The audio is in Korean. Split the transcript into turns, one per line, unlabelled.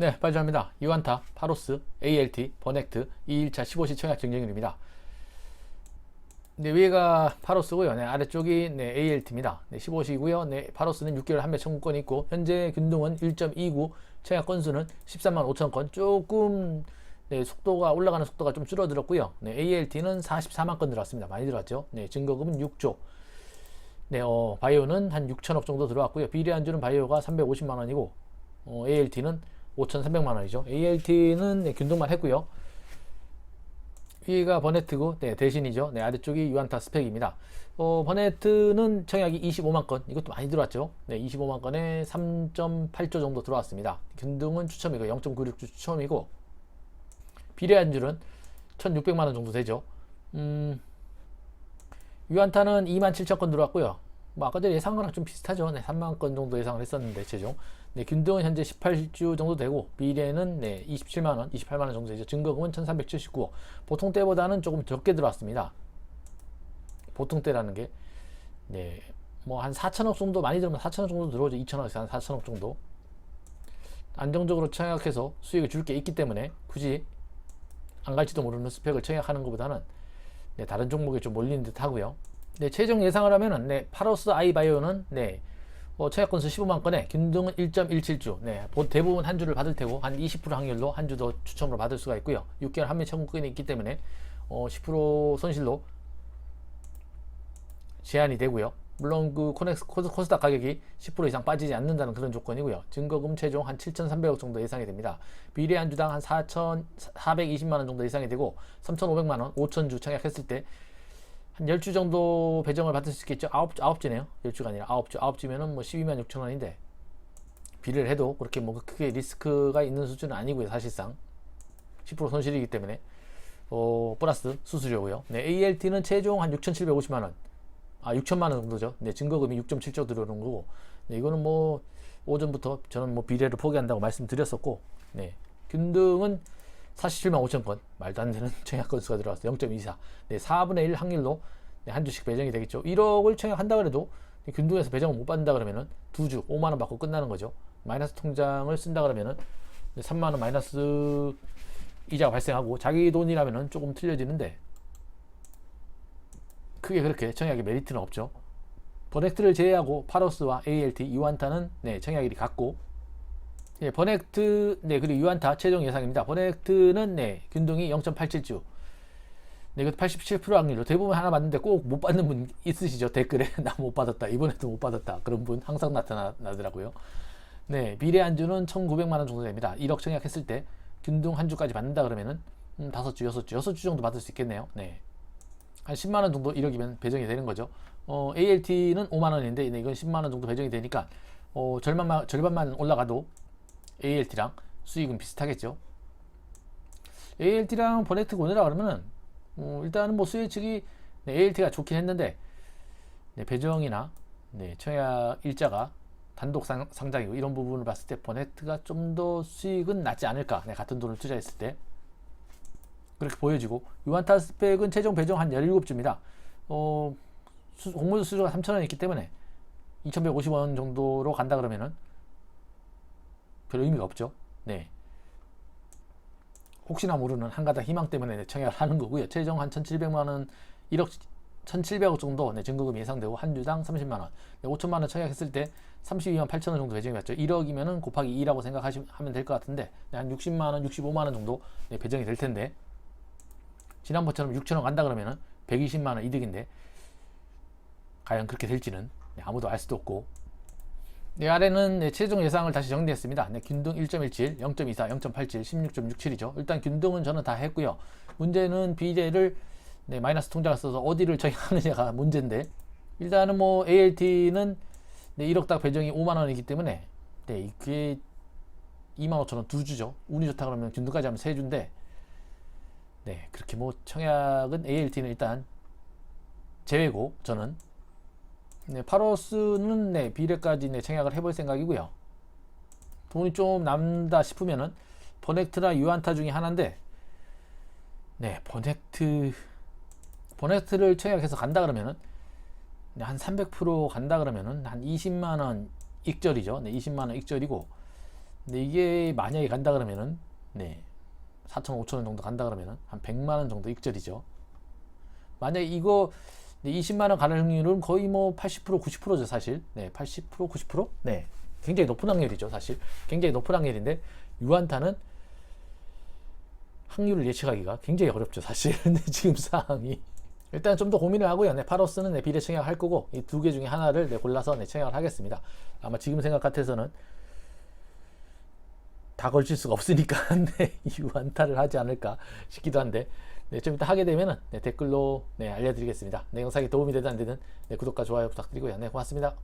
네, 발전합니다. 이완타, 파로스, ALT, 버넥트, 2일차 15시 청약 경쟁률입니다. 네, 위가 파로스고요. 네, 아래쪽이 네, ALT입니다. 네, 15시고요. 네, 파로스는 6개월 한매 청구권이 있고 현재 균등은 1.29, 청약 건수는 13만 5천 건. 조금 네, 속도가 올라가는 속도가 좀 줄어들었고요. 네, ALT는 44만 건 들어왔습니다. 많이 들어왔죠. 네, 증거금은 6조. 네, 어, 바이오는 한 6천억 정도 들어왔고요. 비례 안주는 바이오가 350만 원이고 어, ALT는 5,300만 원이죠. ALT는 네, 균등만 했고요. 위가 버네트고 네, 대신이죠. 네, 아래쪽이 유안타 스펙입니다. 어, 버네트는 청약이 25만 건, 이것도 많이 들어왔죠. 네, 25만 건에 3.8조 정도 들어왔습니다. 균등은 추첨이고 0.96주 추첨이고 비례 안줄은 1,600만 원 정도 되죠. 음, 유안타는 2만 7천 건 들어왔고요. 뭐 아까 전에 예상한 거랑 좀 비슷하죠. 네, 3만 건 정도 예상을 했었는데 최종. 네, 균등은 현재 18주 정도 되고 비례는 네, 27만 원, 28만 원 정도 되죠. 증거금은 1,379. 보통 때보다는 조금 적게 들어왔습니다. 보통 때라는 게 네, 뭐 한 4천억 정도 많이 들으면 4천억 정도 들어오죠. 2천억에서 한 4천억 정도. 안정적으로 청약해서 수익을 줄 게 있기 때문에 굳이 안 갈지도 모르는 스펙을 청약하는 것보다는 네, 다른 종목에 좀 몰리는 듯 하고요. 네, 최종 예상을 하면은 네, 파로스 아이바이오는 네, 어, 청약 건수 15만 건에 균등은 1.17주. 네, 보- 대부분 한 주를 받을 테고 한 20% 확률로 한 주 더 추첨으로 받을 수가 있고요. 6개월 한매 청구권이 있기 때문에 어, 10% 손실로 제한이 되고요. 물론 그 코넥스 코스, 코스닥 가격이 10% 이상 빠지지 않는다는 그런 조건이고요. 증거금 최종 한 7,300억 정도 예상이 됩니다. 비례 한 주당 한 4,420만 원 정도 예상이 되고 3,500만 원, 5,000주 청약했을 때 한 10주 정도 배정을 받을 수 있겠죠. 9, 9주네요. 10주가 아니라 9주. 9주면은 뭐 12만 6천 원인데 비례를 해도 그렇게 뭐 크게 리스크가 있는 수준은 아니고요. 사실상 10% 손실이기 때문에 어, 플러스 수수료고요. 네, ALT는 최종 한 6,750만 원. 아, 6천만 원 정도죠. 네, 증거금이 6.7조 들어오는 거고. 네, 이거는 뭐 오전부터 저는 뭐 비례를 포기한다고 말씀드렸었고, 네, 균등은 47만 5천 건. 말도 안 되는 청약 건수가 들어왔어요. 0.24. 네, 4분의 1 확률로 네, 한 주씩 배정이 되겠죠. 1억을 청약한다 그래도 네, 균등에서 배정을 못 받는다 그러면은 두 주 5만 원 받고 끝나는 거죠. 마이너스 통장을 쓴다 그러면은 네, 3만 원 마이너스 이자가 발생하고 자기 돈이라면은 조금 틀려지는데 크게 그렇게 청약의 메리트는 없죠. 버넥트를 제외하고 파로스와 ALT, 유안타는 네, 청약일이 같고 네, 버넥트 네 그리고 유안타 최종 예상입니다. 버넥트는 네 균등이 0.87주. 네, 이거 87% 확률로 대부분 하나 받는데 꼭 못 받는 분 있으시죠 댓글에 나 못 받았다 이번에도 못 받았다 그런 분 항상 나타나더라고요. 네 비례 안주는 1,900만 원 정도 됩니다. 1억 청약했을 때 균등 한 주까지 받는다 그러면은 음, 5주, 6주, 6주 정도 받을 수 있겠네요. 네. 한 10만 원 정도 1억이면 배정이 되는 거죠. 어, ALT는 5만 원인데 네, 이건 10만 원 정도 배정이 되니까 어, 절반만 절반만 올라가도 ALT랑 수익은 비슷하겠죠. ALT랑 버넥트 오느라 그러면은 어, 일단은 뭐 수혜 측이 네, ALT가 좋긴 했는데 네, 배정이나 네, 청약 일자가 단독 상, 상장이고 이런 부분을 봤을 때 버넥트가 좀 더 수익은 낮지 않을까 네, 같은 돈을 투자했을 때 그렇게 보여지고 유한타 스펙은 최종 배정 한 17주입니다. 어, 수, 공모주 수수료가 3,000원 있기 때문에 2,150원 정도로 간다 그러면은 별 의미가 없죠. 네. 혹시나 모르는 한 가닥 희망 때문에 청약을 하는 거고요. 최종 한 1,700만 원, 1억 1,700억 정도 네, 증거금 예상되고 한 주당 30만 원. 네, 5천만 원 청약했을 때 32만 8천 원 정도 배정이 받죠. 1억이면은 곱하기 2라고 생각하시면 될 것 같은데 네, 한 60만 원, 65만 원 정도 네, 배정이 될 텐데 지난번처럼 6천 원 간다 그러면은 120만 원 이득인데 과연 그렇게 될지는 네, 아무도 알 수도 없고 네, 아래는 네, 최종 예상을 다시 정리했습니다. 네, 균등 1.17, 0.24, 0.87, 16.67이죠. 일단 균등은 저는 다 했고요. 문제는 비례를 네, 마이너스 통장을 써서 어디를 정하느냐가 문제인데 일단은 뭐 ALT는 네, 1억 딱 배정이 5만 원이기 때문에 네, 이게 2만 5천 원 두 주죠. 운이 좋다 그러면 균등까지 하면 세 주인데 네, 그렇게 뭐 청약은 ALT는 일단 제외고 저는 네, 파로스는 네, 비례까지 네, 청약을 해볼 생각이고요. 돈이 좀 남다 싶으면은 버넥트나 유안타 중에 하나인데 네, 버넥트 버넥트를 청약해서 간다 그러면은 네, 한300% 간다 그러면은 한 20만 원 익절이죠. 네, 20만 원 익절이고 근데 이게 만약에 간다 그러면은 네 4천 5천 원 정도 간다 그러면은 한 100만 원 정도 익절이죠. 만약에 이거 20만 원 가는 확률은 거의 뭐 80% 90%죠 사실. 네, 80% 90%? 네. 굉장히 높은 확률이죠 사실. 굉장히 높은 확률인데 유한타는 확률을 예측하기가 굉장히 어렵죠 사실. 근데 지금 상황이 일단 좀 더 고민을 하고요. 네, 파로스는 네, 비례 청약할 거고 이 두 개 중에 하나를 네, 골라서 네, 청약을 하겠습니다. 아마 지금 생각 같아서는 다 걸칠 수가 없으니까 네, 유한타를 하지 않을까 싶기도 한데 네, 좀 이따 하게 되면은 네, 댓글로 네, 알려드리겠습니다. 네, 영상이 도움이 되든 안 되든 네, 구독과 좋아요 부탁드리고요. 네, 고맙습니다.